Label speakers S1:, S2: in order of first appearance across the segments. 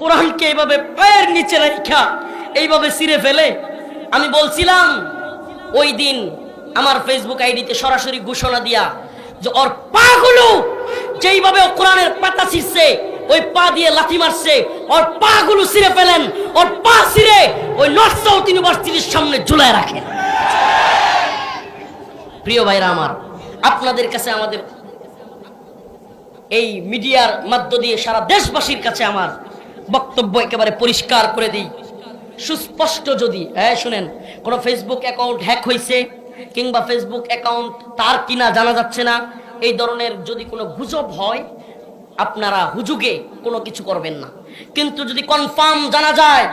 S1: কোরআনকে এইভাবে পায়ের নিচে রেখা এইভাবে ছিঁড়ে ফেলে। আমি বলছিলাম, ওই দিন আমার ফেসবুক আইডিতে সরাসরি ঘোষণা দিয়া যে ওর পাগুলো যেইভাবে কোরআনের পাতা ছিঁড়ছে, ওই পা দিয়ে লাথি মারছে, ওর পাগুলো ছিঁড়ে ফেলেন, ওর পা ছিঁড়ে ওই নর্থ সাউথ ইউনিভার্সিটির সামনে ঝুলায় রাখেন। প্রিয় ভাইরা আমার, আপনাদের কাছে আমাদের এই মিডিয়ার মাধ্য দিয়ে সারা দেশবাসীর কাছে আমার বক্তব্য একেবারে পরিষ্কার করে দিই। সুস্পষ্ট যদি হ্যাঁ শুনেন, কোনো ফেসবুক অ্যাকাউন্ট হ্যাক হয়েছে কিংবা ফেসবুক অ্যাকাউন্ট তার কিনা জানা যাচ্ছে না, এই ধরনের যদি কোনো গুজব হয়, আপনারা হুজুগে কোনো কিছু করবেন না। কিন্তু যদি কনফার্ম জানা যায়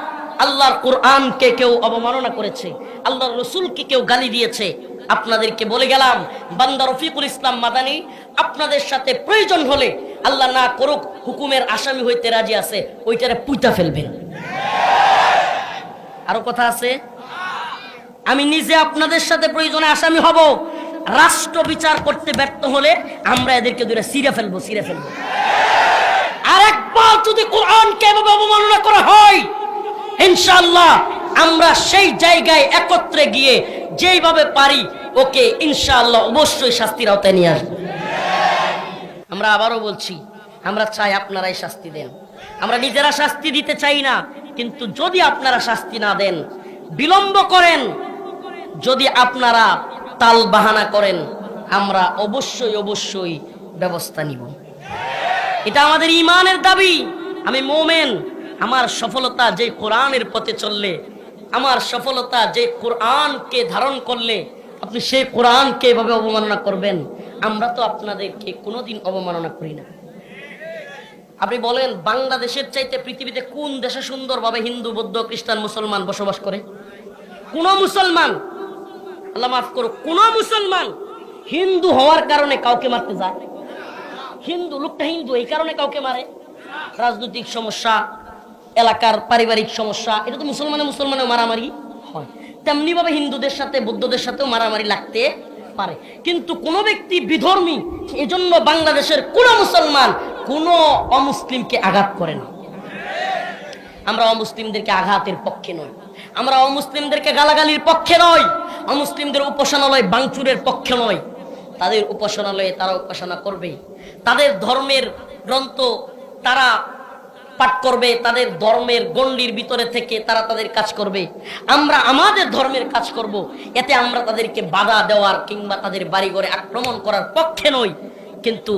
S1: আল্লাহর কোরআনকে কেউ অবমাননা করেছে, আল্লাহর রসুলকে কেউ গালি দিয়েছে। আপনাদেরকে বলে গেলাম, বান্দা রফিকুল ইসলাম মাদানি, আপনাদের সাথে প্রয়োজন হলে আল্লাহ না করুক, হুকুমের আসামি হইতে রাজি আছে, ওইটারে পুইতা ফেলবেন। আরও কথা আছে? আমি নিজে আপনাদের সাথে প্রয়োজনে আসামি হব। রাষ্ট্র বিচার করতে ব্যর্থ হলে আমরা এদেরকে দূরে সিরে ফেলব সিরে ফেলব। আরেকবার যদি কোরআনকে এভাবে অবমাননা করা হয় ইনশাআল্লাহ আমরা সেই জায়গায় একত্রে গিয়ে যেইভাবে পারি ওকে ইনশাআল্লাহ অবশ্যই শাস্তির আওতায় নিয়ে আসব। আমরা আবারও বলছি, আমরা চাই আপনারাই শাস্তি দেন। আমরা নিজেরা শাস্তি দিতে চাই না, কিন্তু যদি আপনারা শাস্তি না দেন, বিলম্ব করেন, যদি আপনারা তাল বাহানা করেন, আমরা অবশ্যই অবশ্যই ব্যবস্থা নিব। এটা আমাদের ইমানের দাবি। আমি মোমেন আমার সফলতা যে কোরআনের পথে চললে, আমার সফলতা যে কোরআনকে ধারণ করলে, আপনি সেই কোরআনকে এভাবে অবমাননা করবেন, আমরা তো আপনাদেরকে কোনোদিন অবমাননা করি না। আপনি বলেন, বাংলাদেশের চাইতে পৃথিবীতে কোন দেশে সুন্দরভাবে হিন্দু, বৌদ্ধ, খ্রিস্টান, মুসলমান বসবাস করে? কোন মুসলমান, আল্লাহ মাফ করো কোন মুসলমান হিন্দু হওয়ার কারণে কাউকে মারতে যায়? হিন্দু, লোকটা হিন্দু, এই কারণে কাউকে মারে? রাজনৈতিক সমস্যা এলাকার পারিবারিক সমস্যা, এটা তো মুসলমানে মুসলমানে মারামারি হয়। তেমনি ভাবে হিন্দুদের সাথে, বৌদ্ধদের সাথেও মারামারি লাগতে পারে। কিন্তু কোন ব্যক্তি বিধর্মী, এজন্য বাংলাদেশের কোন মুসলমান, কোন অমুসলিমকে আঘাত করে না। আমরা অমুসলিমদেরকে আঘাতের পক্ষে নই। আমরা অমুসলিমদেরকে গালাগালির পক্ষে নই। অমুসলিমদের উপাসনালয় বাংচুরের পক্ষে নয় তাদের উপাসনালয়ে তারা উপাসনা করবে তাদের ধর্মের গ্রন্থ তারা পাঠ করবে, তাদের ধর্মের গণ্ডির ভিতরে থেকে তারা তাদের কাজ করবে। আমরা আমাদের ধর্মের কাজ করব। এতে আমরা তাদেরকে বাধা দেওয়ার কিংবা তাদের বাড়িঘরে আক্রমণ করার পক্ষে নই। কিন্তু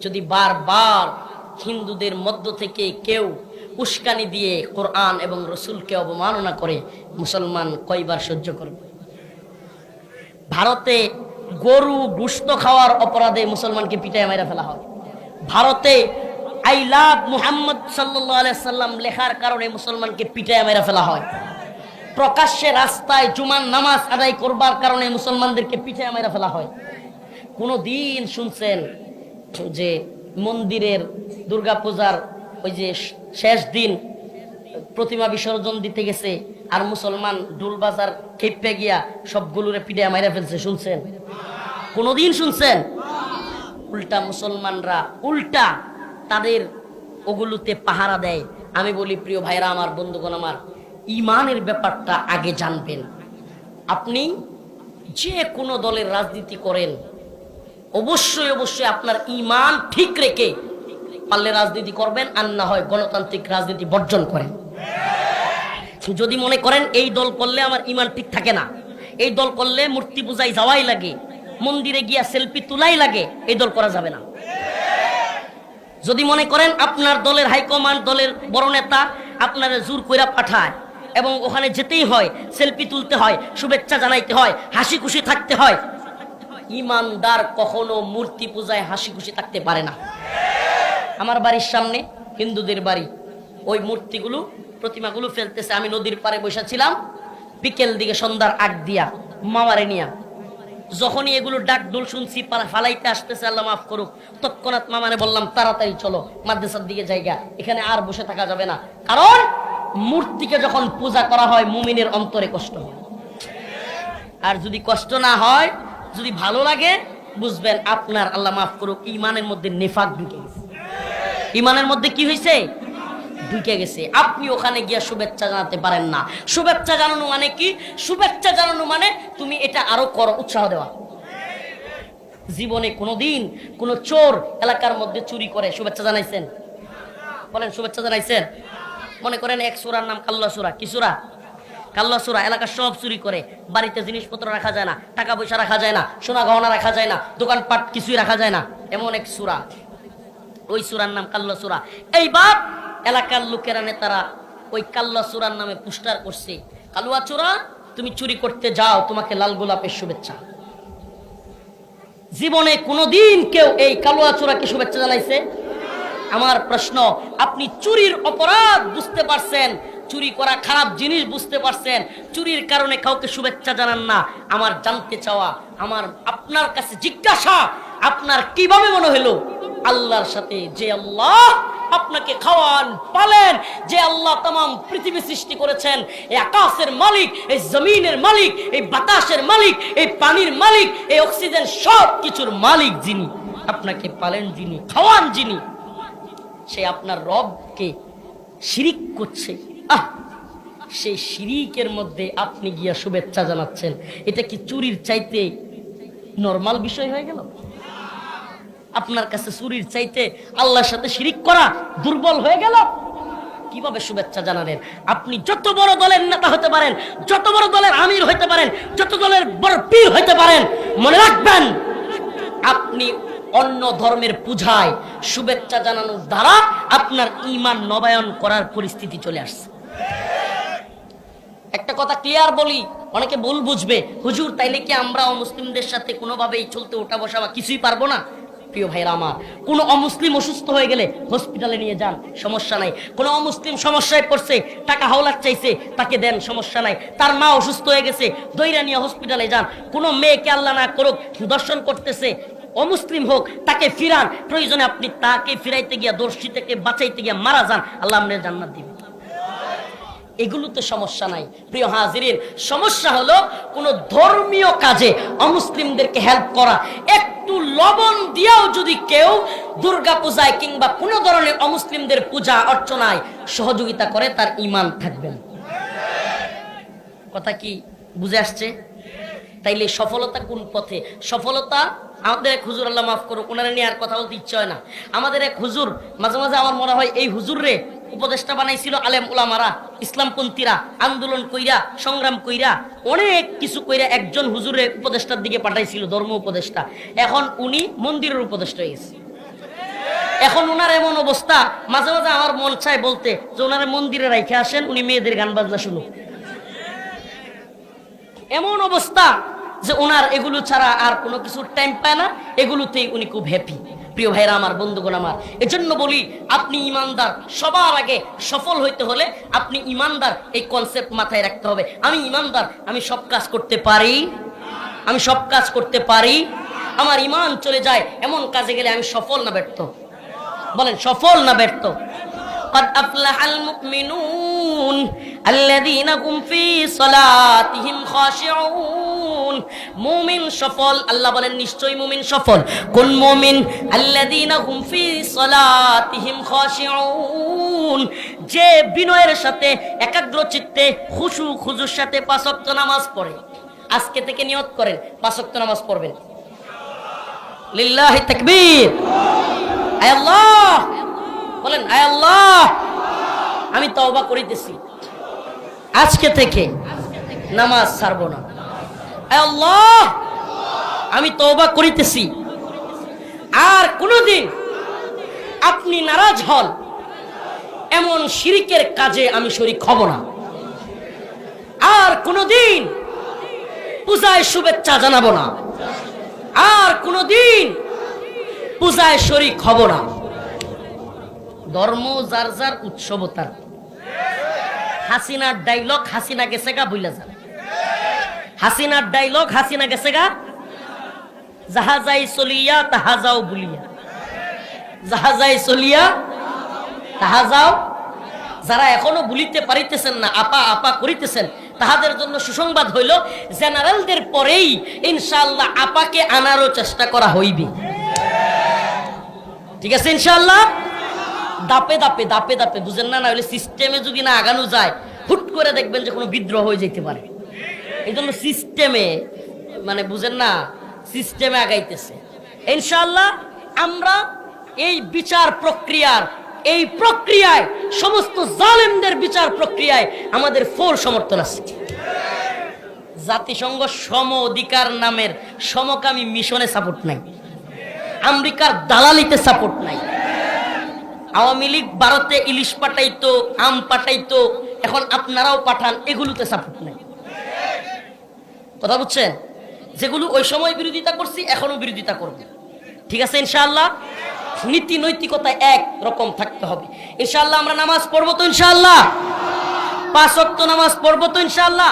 S1: যদি বারবার হিন্দুদের মধ্য থেকে কেউ উস্কানি দিয়ে কোরআন এবং রসুলকে অবমাননা করে, মুসলমান কয়বার সহ্য করবে? ভারতে গরু গুস্ত খাওয়ার অপরাধে মুসলমানকে পিটায় মাইরা ফেলা হয়। ভারতে আই লাভ মুহাম্মদ সাল্লাম লেখার কারণে মুসলমানকে পিটায় মেরে ফেলা হয়। প্রকাশ্যে রাস্তায় জুমান নামাজ আদায় করবার কারণে মুসলমানদেরকে পিটায় মেরে ফেলা হয়। কোনো দিন শুনছেন যে মন্দিরের দুর্গাপূজার ওই যে শেষ দিন প্রতিমা বিসর্জন দিতে গেছে আর মুসলমান ডুল বাজার খেপে গিয়া সবগুলোরে পিড়ে মাইরা ফেলছে, শুনছেন? কোনোদিন শুনছেন? উল্টা মুসলমানরা উল্টা তাদের ওগুলোতে পাহারা দেয়। আমি বলি, প্রিয় ভাইরা আমার, বন্ধুগণ আমার, ইমানের ব্যাপারটা আগে জানবেন। আপনি যে কোনো দলের রাজনীতি করেন, অবশ্যই অবশ্যই আপনার ইমান ঠিক রেখে পারলে রাজনীতি করবেন, আর না হয় গণতান্ত্রিক রাজনীতি বর্জন করেন। যদি মনে করেন, এই দল করলে আমার ইমান ঠিক থাকে না, এই দল করলে মূর্তি পূজায় যাওয়াই লাগে, মন্দিরে গিয়া সেলফি তোলাই লাগে, এই দল করা যাবে না। যদি মনে করেন আপনার দলের হাইকমান্ড দলের বড় নেতা আপনারা জোর কইরা পাঠায় এবং ওখানে যেতেই হয়, সেলফি তুলতে হয়, শুভেচ্ছা জানাইতে হয়, হাসি খুশি থাকতে হয়, ইমানদার কখনো মূর্তি পূজায় হাসি খুশি থাকতে পারে না। আমার বাড়ির সামনে হিন্দুদের বাড়ি, ওই মূর্তিগুলো, প্রতিমাগুলো ফেলতেছে। আমি নদীর পাড়ে বসেছিলাম বিকেল দিকে সন্ধ্যার আগ দিয়া মামারে নিয়া যখনই এগুলো ডাক ডোল শুনছি ফালাইতে আসতেছে, আল্লাহ মাফ করুক। তৎক্ষণাৎ মামারে বললাম, তাড়াতাড়ি চলো, মাদ্রাসার দিকে জায়গা এখানে আর বসে থাকা যাবে না। কারণ মূর্তিকে যখন পূজা করা হয়, মুমিনের অন্তরে কষ্ট হয়। আর যদি কষ্ট না হয়, যদি ভালো লাগে, বুঝবেন আপনার আল্লাহ মাফ করুক, ইমানের মধ্যে নেফাক ঢুকে গেছে। ইমানের মধ্যে কি হয়েছে ঢুকে গেছে। আপনি ওখানে গিয়া শুভেচ্ছা জানাতে পারেন না। শুভেচ্ছা জানানো মানে কি? শুভেচ্ছা জানানো মানে তুমি এটা আরও করো, উৎসাহ দেওয়া। জীবনে কোনোদিন কোনো চোর এলাকার মধ্যে চুরি করে, শুভেচ্ছা জানাইছেন? বলেন, শুভেচ্ছা জানাইছেন? মনে করেন এক সুরার নাম কাল্লা সুরা। কি সুরা? কাল্লা সুরা এলাকা সব চুরি করে। বাড়িতে জিনিসপত্র রাখা যায় না, টাকা পয়সা রাখা যায় না, সোনা গহনা রাখা যায় না, দোকানপাট কিছুই রাখা যায় না। এমন এক সুরা। ওই সুরার নাম কাল্লা সুরা। এইবার এলাকার লোকেরা, নেতারা ওই কাল্লা চোরার নামে পুস্টার করছে। কালুয়া চোরা তুমি চুরি করতে যাও, তোমাকে লাল গোলাপের শুভেচ্ছা। জীবনে কোনোদিন কেউ এই কালুয়া চোরাকে শুভেচ্ছা জানাইছে? আমার প্রশ্ন, আপনি চুরির অপরাধ বুঝতে পারছেন? চুরি করা খারাপ জিনিস বুঝতে পারছেন? চুরির কারণে কাউকে শুভেচ্ছা জানান না। আমার জানতে চাওয়া, আমার আপনার কাছে জিজ্ঞাসা, আপনার কীভাবে মনে হলো? আল্লাহর সাথে যে আল্লাহ আপনাকে খাওয়ান, পালেন, যে আল্লাহ তাম পৃথিবী সৃষ্টি করেছেন, এই আকাশের মালিক, এই জমিনের মালিক, এই বাতাসের মালিক, এই পানির মালিক, এই অক্সিজেন সব কিছুর মালিক যিনি, আপনাকে পালেন যিনি, খাওয়ান যিনি, সে আপনার রবকে শিরিক করছে। আহ! সেই শিরিকের মধ্যে আপনি গিয়া শুভেচ্ছা জানাচ্ছেন। এটা কি চুরির চাইতে নর্মাল বিষয় হয়ে গেল? আপনার কাছে চুরির চাইতে আল্লাহর সাথে শিরিক করা দুর্বল হয়ে গেল? কীভাবে শুভেচ্ছা জানালেন? আপনি যত বড় দলের নেতা হতে পারেন, যত বড় দলের আমির হতে পারেন, যত দলের বড় পীর হতে পারেন, মনে রাখবেন, আপনি অন্য ধর্মের পূজায় শুভেচ্ছা জানানোর দ্বারা আপনার ইমান নবায়ন করার পরিস্থিতি চলে আসছে। একটা কথা ক্লিয়ার বলি, অনেকে ভুল বুঝবে। হুজুর, তাইলে কি আমরা অমুসলিমদের সাথে কোনোভাবেই চলতে ওঠা বসা বা কিছুই পারব না? প্রিয় ভাইরা আমার, কোনো অমুসলিম অসুস্থ হয়ে গেলে হসপিটালে নিয়ে যান, সমস্যা নাই। কোনো অমুসলিম সমস্যায় পড়ছে, টাকা হাওলাত চাইছে, তাকে দেন, সমস্যা নাই। তার মা অসুস্থ হয়ে গেছে দৈরা নিয়ে হসপিটালে যান। কোনো মেয়েকে আল্লাহ না করুক দর্শন করতেছে। অমুসলিম হোক, তাকে ফিরান। প্রয়োজনে আপনি তাকে ফিরাইতে গিয়া দর্শী থেকে বাঁচাইতে গিয়া মারা যান। আল্লাহ আপনার জান্নাত দিবেন এগুলোতে সমস্যা নাই। প্রিয় হাজিরিন, সমস্যা হলো কোন ধর্মীয় কাজে অমুসলিমদেরকে হেল্প করা। একটু লবণ দিয়েও যদি কেউ দুর্গা পূজায় কিংবা কোন ধরনের অমুসলিমদের পূজা অর্চনায় সহযোগিতা করে, তার ইমান থাকবে না। কথা কি বুঝে আসছে? তাইলে সফলতা কোন পথে? সফলতা আমাদের এক হুজুর, আল্লাহ মাফ করুক ওনারা নিয়ে আর কথা বলতে ইচ্ছে হয় না। আমাদের এক হুজুর, মাঝে মাঝে আমার মনে হয়, এই হুজুর রে উপদেষ্টা বানাইছিল আলেম উলামারা, ইসলামপন্থীরা, আন্দোলন কইরা, সংগ্রাম কইরা, অনেক কিছু কইরা একজন হুজুরে উপদেষ্টার দিকে পাঠাইছিল, ধর্ম উপদেষ্টা। এখন উনি মন্দিরের উপদেষ্টা হয়ে গেছে এখন ওনার এমন অবস্থা, মাঝে মাঝে আমার মন চায় বলতে, যে ওনারা মন্দিরে রাইখে আসেন, উনি মেয়েদের গান বাজনা শুনুক। এমন অবস্থা যে ওনার এগুলো ছাড়া আর কোনো কিছু টাইম পায় না, এগুলোতেই উনি খুব হ্যাপি প্রিয় ভাইরা, আমার বন্ধুগণ আমার, এজন্য বলি, আপনি ইমানদার, সবার আগে সফল হইতে হলে আপনি ইমানদার এই কনসেপ্ট মাথায় রাখতে হবে। আমি ইমানদার, আমি সব কাজ করতে পারি? আমি সব কাজ করতে পারি? আমার ইমান চলে যায়, এমন কাজে গেলে আমি সফল না ব্যর্থ? বলেন, সফল না ব্যর্থ? قد أفلح المؤمنون الذين هم في صلاتهم خاشعون মুমিন সফল আল্লাহ বলেন নিশ্চয়ই মুমিন সফল কোন মুমিন আল্লাযীনা হুম ফি সালাতিহিম খাশিউন যে বিনয়ের সাথে একাগ্র চিত্তে খুশু খুজুর সাথে পাঁচ ওয়াক্ত নামাজ পড়ে আজকে থেকে নিয়ত করেন পাঁচ ওয়াক্ত নামাজ পড়বেন লিল্লাহি তাকবীর আয় আল্লাহ বলেন, আয় আল্লাহ, আমি তওবা করিতেছি। আজকে থেকে নামাজ ছাড়ব না। আয় আল্লাহ, আমি তওবা করিতেছি। আর কোনোদিন আপনি নারাজ হন, এমন শিরিকের কাজে আমি শরিক হব না। আর কোনোদিন পূজায় শুভেচ্ছা জানাব না। আর কোনোদিন পূজায় শরিক হব না। ধর্ম যার যার উৎসব তার হাসিনার ডাইলগ হাসিনা গেছে গা বইলা যান হাসিনার ডাইলগ হাসিনা গেছে গা জাহাজাই চলিয়া, তাহা যাও বলিয়া। জাহাজাই চলিয়া, তাহা যাও। যারা এখনও বলিতে পারিতেছেন না, আপা আপা করিতেছেন তাহাদের জন্য সুসংবাদ হইল জেনারেলদের পরেই ইনশাল্লাহ আপাকে আনারও চেষ্টা করা হইবে। ঠিক আছে ইনশাআল্লাহ? দাপে দাপে দাপে দাপে, বুঝেন না না হলে সিস্টেমে যদি না আগানো যায়, হুট করে দেখবেন যে কোনো বিদ্রোহ হয়ে যেতে পারে। এই জন্য সিস্টেমে মানে বুঝেন না সিস্টেমে আগাইতেছে। ইনশাআল্লাহ আমরা এই বিচার প্রক্রিয়ার, এই প্রক্রিয়ায়, সমস্ত জালেমদের বিচার প্রক্রিয়ায় আমাদের ফোর সমর্থন আছে। জাতিসংঘ সম অধিকার নামের সমকামী মিশনে সাপোর্ট নাই। আমেরিকার দালালিতে সাপোর্ট নাই। আওয়ামী লীগ ভারতে ইলিশ পাঠাইতো, আম পাঠাইতো, এখন আপনারাও পাঠান, এগুলোতে সাপোর্ট নাই। কথা বুঝছেন যেগুলো ওই সময় বিরোধিতা করছি, এখনও বিরোধিতা করব। ঠিক আছে ইনশাআল্লাহ? নীতি নৈতিকতা এক রকম থাকতে হবে। ইনশাআল্লাহ আমরা নামাজ পড়ব তো ইনশাআল্লাহ? পাঁচ ওয়াক্ত নামাজ পড়ব তো ইনশাআল্লাহ?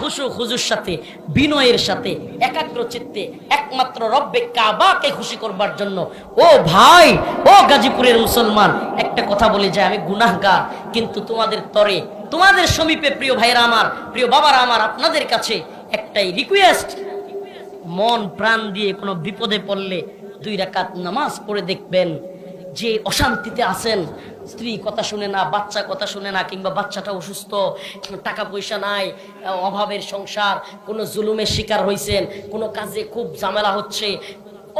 S1: খুশু খুজুর সাথে, বিনয়ের সাথে একাগ্র চিত্তে একমাত্র রব্বে কাবাকে খুশি করবার জন্য। ও ভাই, ও গাজীপুরের মুসলমান, একটা কথা বলে যায়, আমি গুনাহগার, কিন্তু তোমাদের তরে, তোমাদের সমীপে প্রিয় ভাইরা আমার, প্রিয় বাবারা আমার, আপনাদের কাছে একটাই রিকোয়েস্ট মন প্রাণ দিয়ে কোনো বিপদে পড়লে দুই রাকাত নামাজ পড়ে দেখবেন, যে অশান্তিতে আছেন স্ত্রী কথা শুনে না, বাচ্চা কথা শুনে না, কিংবা বাচ্চাটা অসুস্থ, টাকা পয়সা নাই, অভাবের সংসার, কোনো জুলুমের শিকার হয়েছেন কোনো কাজে খুব ঝামেলা হচ্ছে,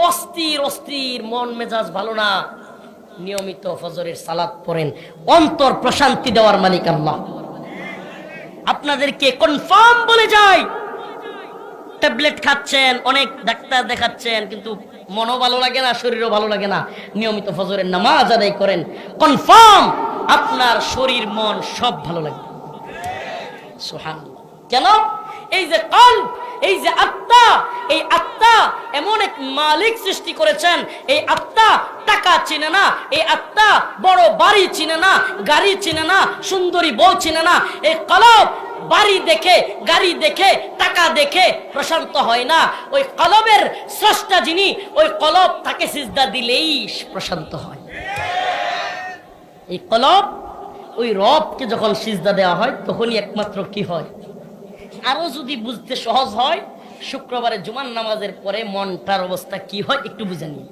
S1: অস্থির অস্থির, মন মেজাজ ভালো না। নিয়মিত ফজরের সালাদ পড়েন, অন্তর প্রশান্তি দেওয়ার মালিক আল্লাহ। আপনাদেরকে কনফার্ম বলে যায় ট্যাবলেট খাচ্ছেন, অনেক ডাক্তার দেখাচ্ছেন, কিন্তু মনও ভালো লাগে না, শরীরও ভালো লাগে না। নিয়মিত ফজরের নামাজ আদায় করেন। কনফার্ম, আপনার শরীর, মন সব ভালো লাগবে। সোহান কেন? এই যে কল্প এই যে আত্মা, এই আত্মা এমন এক মালিক সৃষ্টি করেছেন, এই আত্মা টাকা চিনে না, এই আত্মা বড় বাড়ি চিনে না, গাড়ি চিনে না, সুন্দরী বউ চিনে না, এই কলব বাড়ি দেখে, গাড়ি দেখে, টাকা দেখে প্রশান্ত হয় না। ওই কলবের স্রষ্টা যিনি, ওই কলব তাকে সিজদা দিলেই প্রশান্ত হয়। এই কলব, ওই রবকে যখন সিজদা দেওয়া হয়, তখনই একমাত্র কি হয়? আরও যদি বুঝতে সহজ হয়, শুক্রবারে জুমার নামাজের পরে মনটার অবস্থা কি হয় একটু বুঝে নিন।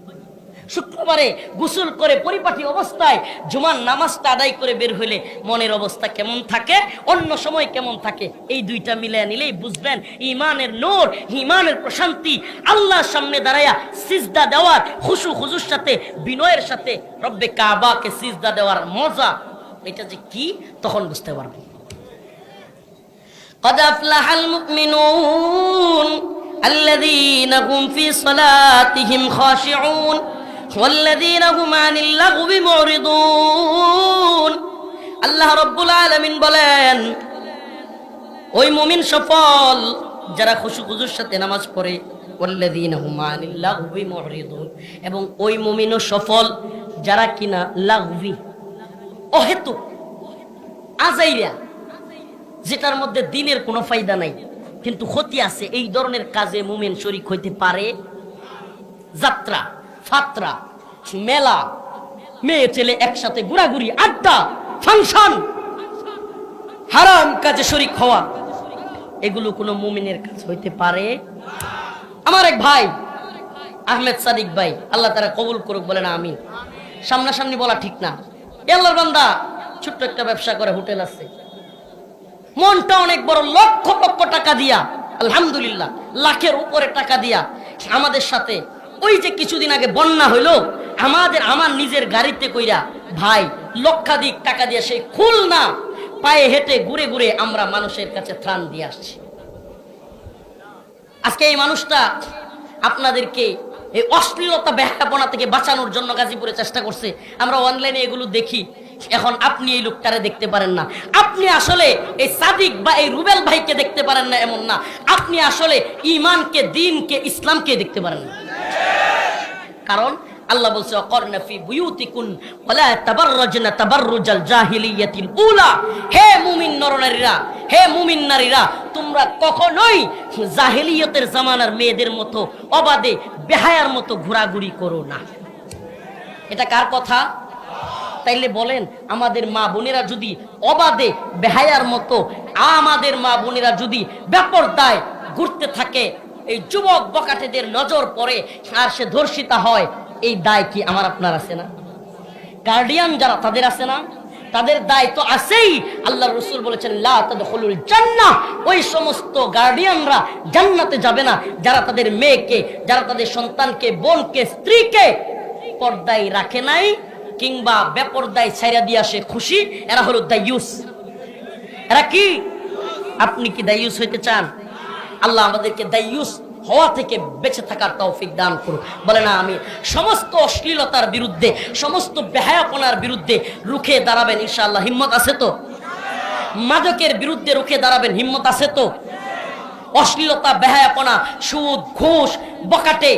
S1: শুক্রবারে গোসল করে পরিপাটি অবস্থায় জুমার নামাজটা আদায় করে বের হইলে মনের অবস্থা কেমন থাকে, অন্য সময় কেমন থাকে, এই দুইটা মিলে নিলেই বুঝবেন ইমানের নূর ইমানের প্রশান্তি, আল্লাহর সামনে দাঁড়ায়া সিজদা দেওয়ার, খুশু খুজুর সাথে, বিনয়ের সাথে রব্বে কাবাকে সিজদা দেওয়ার মজা, এটা যে কি, তখন বুঝতে পারবেন। قد أفلح المؤمنون الذين هم في صلاتهم خاشعون والذين هم عن اللغو معرضون আল্লাহ রব্বুল আলামিন বলেন ওই মুমিন সফল যারা খুশু খুজুর সাথে নামাজ পড়ে ওয়াল্লাযীনা হুম আনিল লাগবি মুরিদুন এবং ওই মুমিনও সফল যারা কিনা লাগবি অহেতুক আজাইরা যেটার মধ্যে দিনের কোনো ফায়দা নাই। কিন্তু ক্ষতি আছে, এই ধরনের কাজে মুমিন শরিক হইতে পারে। যাত্রা, ফাত্রা, মেলা, মেয়ে ছেলে একসাথে ঘোরাঘুরি, আড্ডা, ফাংশন, হারাম কাজে শরিক হওয়া, এগুলো কোনো মুমিনের কাজ হইতে পারে। আমার এক ভাই, আহমেদ সাদিক ভাই, আল্লাহ তারা কবুল করুক বলে না আমি সামনাসামনি বলা ঠিক না। এ আল্লাহর বান্দা, ছোট্ট একটা ব্যবসা করে, হোটেল আছে। মনটা অনেক বড়, লক্ষ লক্ষ টাকা দিয়া, আলহামদুলিল্লাহ, লাখের উপরে টাকা দিয়া আমাদের সাথে। ওই যে কিছুদিন আগে বন্যা হইল, আমাদের, আমার নিজের গাড়িতে কইরা, ভাই, লক্ষাধিক টাকা দিয়ে সেই খুল না পায়ে হেঁটে ঘুরে ঘুরে আমরা মানুষের কাছে ত্রাণ দিয়ে আসছি। আজকে এই মানুষটা আপনাদেরকে এই অশ্লীলতা ব্যাখ্যাপনা থেকে বাঁচানোর জন্য গাজীপুরে চেষ্টা করছে। আমরা অনলাইনে এগুলো দেখি। এখন আপনি এই লোকটারে দেখতে পারেন না। আপনি আসলে এই সাদিক বা এই রুবেল ভাইকে দেখতে পারেন না এমন না। আপনি আসলে ইমানকে দিনকে, ইসলামকে দেখতে পারেন না। কারণ আল্লাহ বলছে বুয়ুতিকুন উলা। হে মুমিন নরনারীরা, হে মুমিন নারীরা, তোমরা কখনোই জাহিলিয়তের জামানার মেয়েদের মতো অবাদে বেহায়ার মতো ঘোরাঘুরি করো না। এটা কার কথা? তাইলে বলেন, আমাদের মা বোনেরা যদি অবাধে বেহায়ার মতো আমাদের মা বোনেরা যদি বেপরদায় ঘুরতে থাকে, এই যুবক বকাটেদের নজর পড়ে আর সে ধর্ষিতা হয়, এই দায় কি আমার আপনার আছে না? গার্ডিয়ান যারা, তাদের আছে না? তাদের দায়িত্ব আছেই। আল্লাহ রসুল বলেছেন জান্নাহ। ওই সমস্ত গার্ডিয়ানরা জান্নাতে যাবে না। যারা তাদের মেয়েকে, যারা তাদের সন্তানকে, বোনকে, স্ত্রীকে পর্দায় রাখে নাই কিংবা বেপর্দায় ছাইরা দিয়ে আসে খুশি, এরা হলো দায়ুস এরা কি? আপনি কি দায়ুস হইতে চান? আল্লাহ আমাদেরকে দায়ুস হওয়া থেকে বেঁচে থাকার তৌফিক দান করুক বলে না, আমি সমস্ত অশ্লীলতার বিরুদ্ধে, সমস্ত বেহায়াপনার বিরুদ্ধে রুখে দাঁড়াবেন, ইনশাআল্লাহ। হিম্মত আছে তো? মাদকের বিরুদ্ধে রুখে দাঁড়াবেন, হিম্মত আছে তো? অশ্লীলতা, বেহায়াপনা, সুদ, ঘুষ, বকাটে,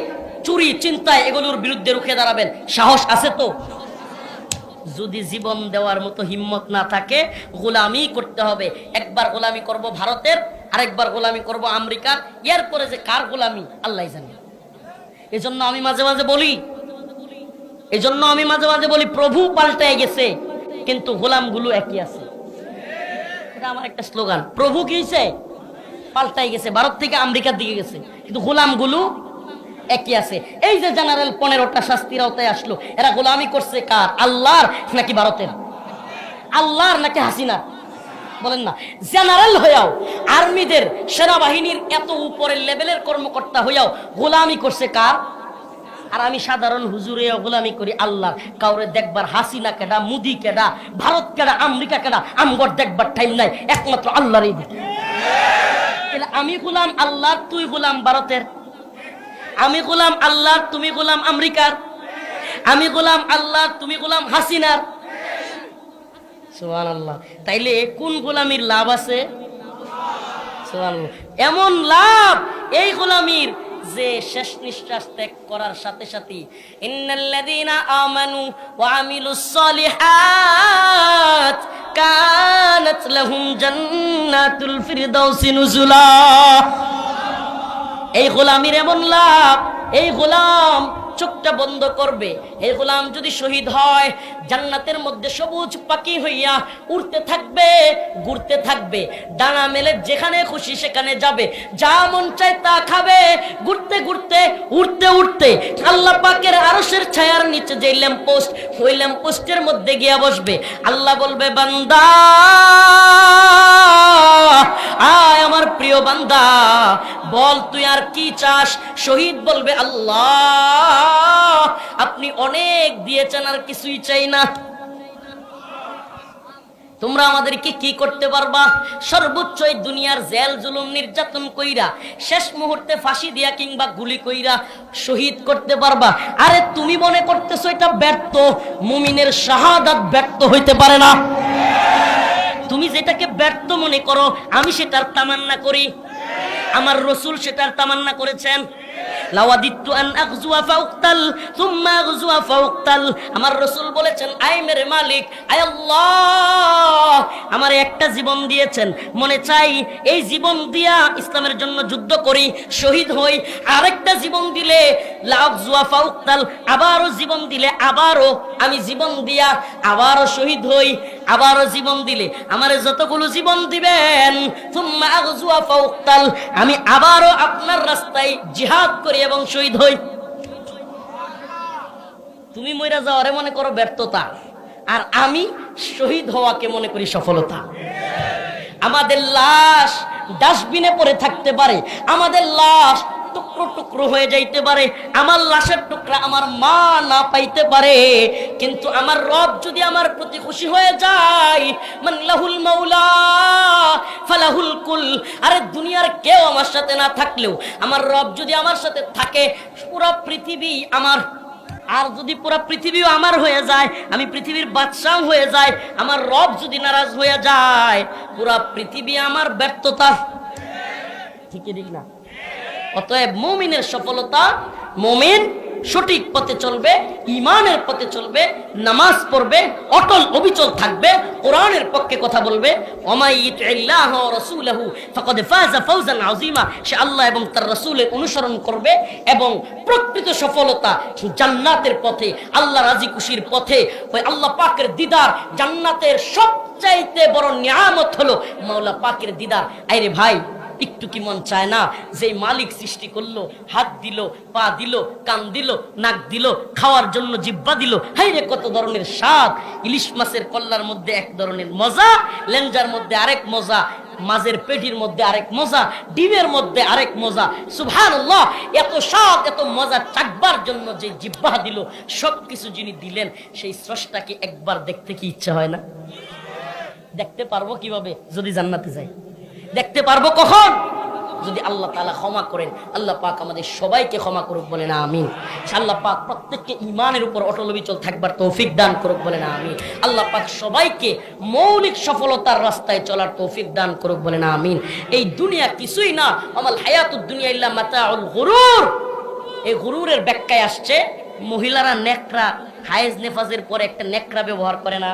S1: চুরি, চিন্তায়, এগুলোর বিরুদ্ধে রুখে দাঁড়াবেন। সাহস আছে তো? যদি জীবন দেওয়ার মতো হিম্মত না থাকে, গোলামি করতে হবে। একবার গোলামি করব ভারতের, আরেকবার গোলামি করব আমেরিকার। এরপরে যে কার গোলামি, আল্লাহ জানে। এজন্য আমি মাঝে মাঝে বলি, এজন্য আমি মাঝে মাঝে বলি, প্রভু পাল্টায় গেছে, কিন্তু গোলামগুলো একই আছে। এটা আমার একটা স্লোগান। প্রভু কি হয়েছে পাল্টাই গেছে, ভারত থেকে আমেরিকার দিকে গেছে। কিন্তু গোলামগুলো একই আছে। এই যে জেনারেল পনেরোটা শাস্তির আওতায় আসলো, এরা গোলামি করছে কার? আল্লাহর নাকি ভারতের? আল্লাহর নাকি হাসিনা বলেন না। জেনারেল হইয়াও, আর্মিদের সেনাবাহিনীর এত উপরের লেভেলের কর্মকর্তা হইয়াও গোলামি করছে কার? আর আমি সাধারণ হুজুরে গোলামি করি আল্লাহ কাউরে দেখবার হাসিনা কেডা, মুদি কেডা, ভারত কেডা, আমেরিকা কেডা, আমগর দেখবার টাইম নাই। একমাত্র আল্লাহরই আমি গোলাম আল্লাহ তুই গোলাম ভারতের? আমি গোলাম আল্লাহ, তুমি গোলাম আমেরিকার। আমি গোলাম আল্লাহ, তুমি গোলাম হাসিনার। সুবহানাল্লাহ। তাইলে কোন গোলামির লাভ আছে? এমন লাভ এই গোলামির যে শেষ নিঃশ্বাস ত্যাগ করার সাথে সাথে ইন্নাল্লাযীনা আমানু ওয়া আমিলুস সালিহাত কানাত লাহুম জান্নাতুল ফিরদাউসি নুজুলা। এই গোলামির এমন লাভ এই গোলাম চোখটা বন্ধ করবে। এই গোলাম, যদি শহীদ হয়, জান্নাতের মধ্যে সবুজ পাখি হইয়া উড়তে থাকবে, ঘুরতে থাকবে। ডানা মেলে যেখানে খুশি সেখানে যাবে। যা মন চায় তা খাবে, ঘুরতে ঘুরতে, উড়তে উড়তে। আল্লাহ পাকের আরশের ছায়ার নিচে যে ল্যাম্পোস্ট ওই ল্যাম্পোস্টের মধ্যে গিয়া বসবে। আল্লাহ বলবে, বান্দা, আয় আমার প্রিয় বান্দা, বল তুই আর কি চাস? শহীদ বলবে, আল্লাহ আপনি অনেক দিয়েছেন আর কিছুই চাই না। তোমরা আমাদেরকে কি করতে পারবা? সর্বোচ্চ এই দুনিয়ার জেল, জুলুম, নির্যাতন কইরা, শেষ মুহূর্তে ফাঁসি দিয়া কিংবা গুলি কইরা শহীদ করতে পারবা। আরে তুমি মনে করতেছো এটা ব্যর্থ? মুমিনের শাহাদাত ব্যর্থ হইতে পারে না। তুমি যেটাকে ব্যর্থ মনে করো, আমি সেটার তামান্না করি। আমার রসুল সেটার তামান্না করেছেন। আমার রসুল বলেছেন আই মালিক আমার একটা জীবন দিয়েছেন। মনে চাই, এই জীবন দিয়া ইসলামের জন্য যুদ্ধ করি, শহীদ হই। আরেকটা জীবন দিলে ফাউক্তাল, আবারও জীবন দিলে আবারও আমি জীবন দিয়া আবারও শহীদ হই। আবারও জীবন দিলে, আমারে যতগুলো জীবন দিবেন আমি আবারও আপনার রাস্তায় জিহাদ করি এবং শহীদ হই। তুমি মইরা যাওয়ারে মনে করো ব্যর্থতা। আর আমি শহীদ হওয়াকে মনে করি সফলতা। আমাদের লাশ ডাস্টবিনে পড়ে থাকতে পারে, আমাদের লাশ টুকরো টুকরো হয়ে যাইতে পারে, আমার লাশের টুকরা আমার মা না পাইতে পারে, কিন্তু আমার রব যদি আমার প্রতি খুশি হয়ে যায়, মান লাহুল মাওলা, ফালাহুল কুল, আরে দুনিয়ার কেউ আমার সাথে না থাকলেও, আমার রব যদি আমার সাথে থাকে, পুরো পৃথিবী আমার, আর যদি পুরো পৃথিবীও আমার হয়ে যায়, আমি পৃথিবীর বাদশাহ হয়ে যায়, আমার রব যদি নারাজ হয়ে যায়, পুরো পৃথিবী আমার ব্যর্থতা। ঠিকই ঠিক না? অতএব মুমিনের সফলতা মুমিন সঠিক পথে চলবে ইমানের পথে চলবে, নামাজ পড়বে, অটল অবিচল থাকবে, কোরআনের পক্ষে কথা বলবে। সে আল্লাহ এবং তার রাসূলের অনুসরণ করবে এবং প্রকৃত সফলতা জান্নাতের পথে, আল্লাহ রাজি খুশির পথে, ওই আল্লাহ পাকের দিদার জান্নাতের সবচাইতে বড় নিয়ামত হলো মাওলা পাকের দিদার। আইরে ভাই একটু কি মন চায় না? যে মালিক সৃষ্টি করল, হাত দিল, পা দিল, কান দিল, নাক দিল, খাওয়ার জন্য জিব্বা দিল হাই রে কত ধরনের স্বাদ! ইলিশ মাছের কল্লার মধ্যে এক ধরনের মজা লেঞ্জার মধ্যে আরেক মজা মাঝের পেটির মধ্যে আরেক মজা, ডিমের মধ্যে আরেক মজা। সুভান এত স্বাদ, এত মজা চাকবার জন্য যে জিব্বা দিল সব কিছু যিনি দিলেন, সেই স্রষ্টাকে একবার দেখতে কি ইচ্ছা হয় না? দেখতে পারব কীভাবে? যদি জান্নাতে যাই। দেখতে পারব কখন? যদি আল্লাহ তালা ক্ষমা করেন, আল্লাহ পাক আমাদের সবাইকে ক্ষমা করুক বলে না আমিন। আল্লাহ পাক প্রত্যেককে ইমানের উপর অটল বিচল থাকবার তৌফিক দান করুক বলে না আমিন। আল্লাহ পাক সবাইকে মৌলিক সফলতার রাস্তায় চলার তৌফিক দান করুক বলে না আমিন। এই দুনিয়া কিছুই না আমার হায়াতুদ দুনিয়া ইল্লা মাতাউল গুরুর। এই গুরুরের ব্যাখ্যায় আসছে, মহিলারা নেকড়া, হায়েজ নেফাজের পরে একটা নেকড়া ব্যবহার করে না।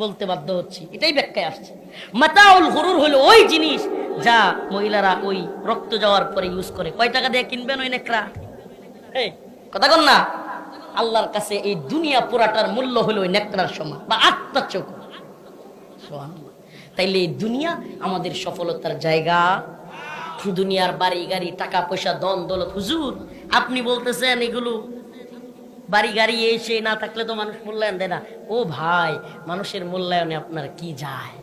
S1: বলতে বাধ্য হচ্ছি। এটাই ব্যাখ্যায় আসছে। মাতাউল গরুর হলো ওই জিনিস যা মহিলারা ওই রক্ত যাওয়ার পরে ইউজ করে। কয় টাকা দিয়ে কিনবেন ওই নেকড়া? কথা কন না। আল্লাহর কাছে এই দুনিয়া পুরাটার মূল্য হলো ওই নেকড়ার সমান বা আত্মার চোখ। তাইলে এই দুনিয়া আমাদের সফলতার জায়গা। দুনিয়ার বাড়ি গাড়ি, টাকা পয়সা দন দলত হুজুর, আপনি বলতেছেন এগুলো বাড়ি গাড়ি এসে না থাকলে তো মানুষ মূল্যায়ন দেয় না ও ভাই মানুষের মূল্যায়নে আপনার কি যায়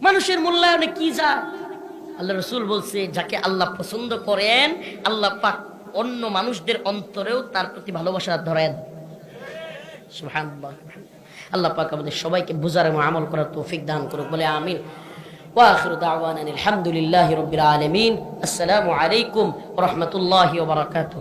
S1: মানুষের মূল্যায়নে কি যায় আল্লাহ রসুল বলছে যাকে আল্লাহ পছন্দ করেন আল্লাহ পাক অন্য মানুষদের অন্তরেও তার প্রতি ভালোবাসা ধরেন সুবহানাল্লাহ। আল্লাহ পাক আমাদের সবাইকে বুঝার এবং আমল করার তৌফিক দান করুক বলে আমিন واخر دعوانا الحمد لله رب العالمين السلام عليكم ورحمه الله وبركاته